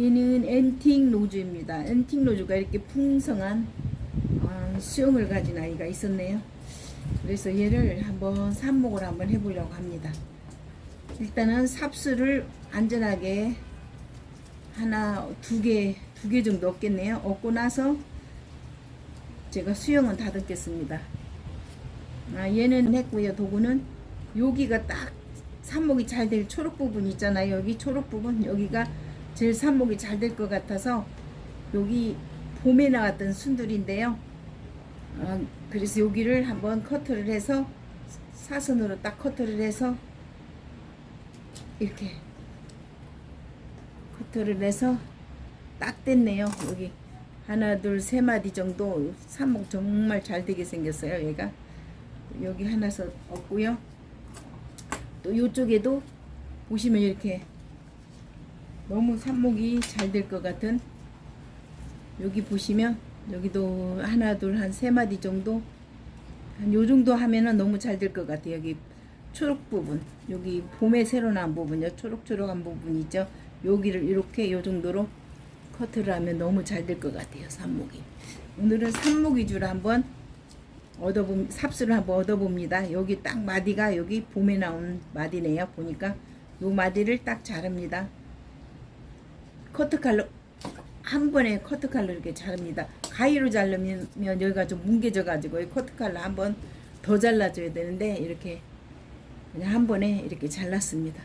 얘는 엔틱 노즈입니다. 엔틱 노즈가 이렇게 풍성한 어, 수영을 가진 아이가 있었네요. 그래서 얘를 한번 삽목을 한번 해보려고 합니다. 일단은 삽수를 안전하게 하나 두 개 두 개 정도 얻겠네요. 얻고 나서 제가 수영은 다듬겠습니다. 아, 얘는 했고요. 도구는 여기가 딱 삽목이 잘 될 초록 부분 있잖아요. 여기 초록 부분 여기가 제일 삽목이 잘 될 것 같아서 여기 봄에 나왔던 순들인데요. 어, 그래서 여기를 한번 커트를 해서 사선으로 딱 커트를 해서 이렇게 커트를 해서 딱 됐네요. 여기 하나 둘 세 마디 정도 삽목 정말 잘 되게 생겼어요. 얘가 여기 하나서 없고요. 또 이쪽에도 보시면 이렇게 너무 삽목이 잘 될 것 같은 여기 보시면 여기도 하나 둘 한 세 마디 정도 한 요 정도 하면은 너무 잘 될 것 같아요. 여기 초록 부분 여기 봄에 새로 나온 부분요 초록초록한 부분 있죠. 여기를 이렇게 요 정도로 커트를 하면 너무 잘 될 것 같아요. 삽목이 오늘은 삽목 위주로 한번 얻어봄 삽수를 한번 얻어봅니다. 여기 딱 마디가 여기 봄에 나온 마디네요. 보니까 요 마디를 딱 자릅니다. 커트칼로 한 번에 커트칼로 이렇게 자릅니다. 가위로 자르면 여기가 좀 뭉개져 가지고 커트칼로 한 번 더 잘라줘야 되는데 이렇게 그냥 한 번에 이렇게 잘랐습니다.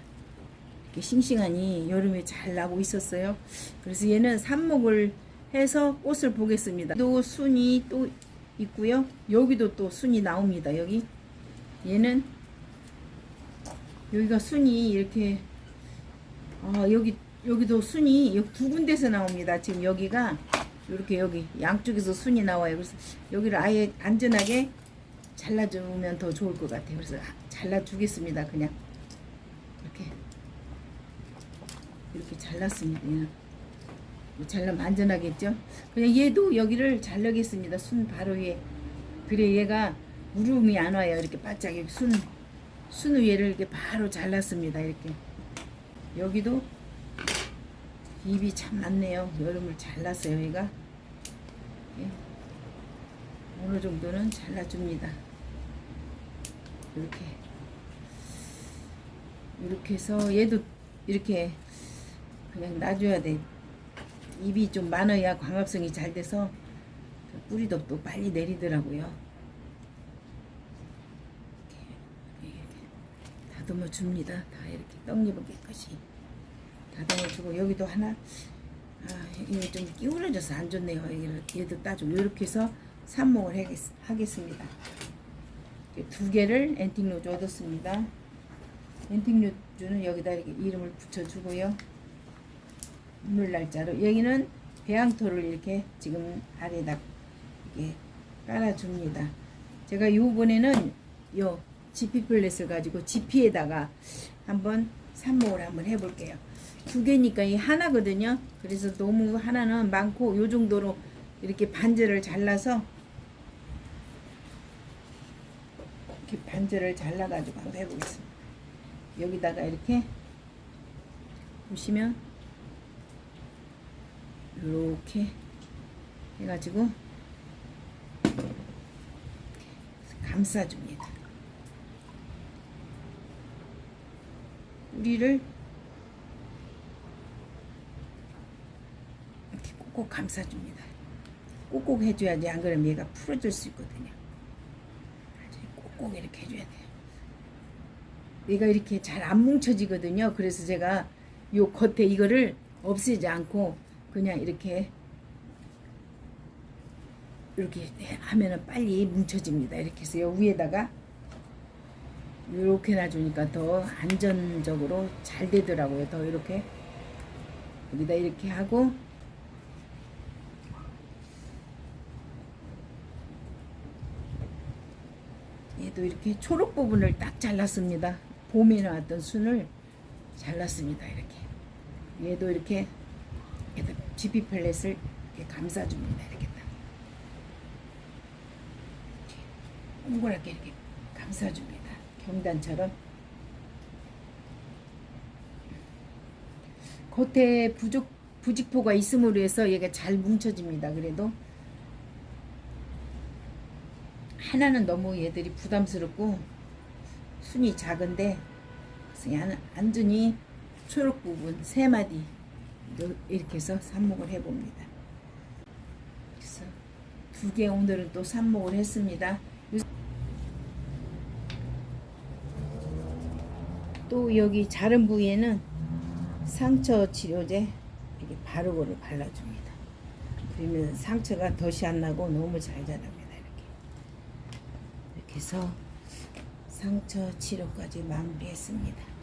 이렇게 싱싱하니 여름에 잘 나고 있었어요. 그래서 얘는 삽목을 해서 꽃을 보겠습니다. 또 순이 또 있고요. 여기도 또 순이 나옵니다. 여기 얘는 여기가 순이 이렇게 아 여기 여기도 순이 여기 두 군데서 나옵니다. 지금 여기가 이렇게 여기 양쪽에서 순이 나와요. 그래서 여기를 아예 안전하게 잘라주면 더 좋을 것 같아요. 그래서 잘라주겠습니다. 그냥 이렇게 이렇게 잘랐습니다. 얘는. 뭐 잘라면 안전하겠죠? 그냥 얘도 여기를 잘라겠습니다. 순 바로 위에. 그래 얘가 무름이 안 와요. 이렇게 바짝 순, 순 위에를 이렇게 바로 잘랐습니다. 이렇게. 여기도 입이 참 많네요. 여름을 잘랐어요. 얘가. 예. 어느 정도는 잘라줍니다. 이렇게. 이렇게 해서 얘도 이렇게 그냥 놔줘야 돼. 입이 좀 많아야 광합성이 잘 돼서 그 뿌리도 또 빨리 내리더라고요. 다듬어 줍니다. 다 이렇게 떡잎은 깨끗이 다듬어 주고 여기도 하나 아 이거 좀 기울어져서 안 좋네요. 얘도 따주고 이렇게 해서 삽목을 하겠, 하겠습니다. 두 개를 엔틱 로즈 얻었습니다. 엔틱 로즈는 여기다 이렇게 이름을 붙여주고요. 오늘 날짜로 여기는 배양토를 이렇게 지금 아래다 이렇게 깔아줍니다. 제가 요번에는 요 지피 플랫을 가지고 지피에다가 한번 삽목을 한번 해볼게요. 두 개니까 이 하나거든요. 그래서 너무 하나는 많고 요 정도로 이렇게 반절을 잘라서 이렇게 반절을 잘라가지고 한번 해보겠습니다. 여기다가 이렇게 보시면 이렇게 해가지고 감싸줍니다. 뿌리를 이렇게 꼭꼭 감싸줍니다. 꼭꼭 해줘야지 안 그러면 얘가 풀어질 수 있거든요. 꼭꼭 이렇게 해줘야 돼요. 얘가 이렇게 잘 안 뭉쳐지거든요. 그래서 제가 요 겉에 이거를 없애지 않고 그냥 이렇게 이렇게 하면은 빨리 뭉쳐집니다. 이렇게 해서 요 위에다가 이렇게 놔주니까 더 안전적으로 잘 되더라고요. 더 이렇게 여기다 이렇게 하고 얘도 이렇게 초록 부분을 딱 잘랐습니다. 봄에 나왔던 순을 잘랐습니다. 이렇게 얘도 이렇게 지피 플랫을 이렇게 감싸줍니다. 이렇게 딱 이렇게 동그랗게 이렇게 감싸줍니다. 경단처럼 겉에 부족 부직포가 있음으로 해서 얘가 잘 뭉쳐집니다. 그래도 하나는 너무 얘들이 부담스럽고 순이 작은데 그냥 안준이 초록 부분 세 마디 이렇게 해서 삽목을 해봅니다. 그래서 두 개 오늘은 또 삽목을 했습니다. 또 여기 자른 부위에는 상처 치료제 이렇게 바르고를 발라줍니다. 그러면 상처가 덫이 안 나고 너무 잘 이렇게 해서 상처 치료까지 마무리했습니다.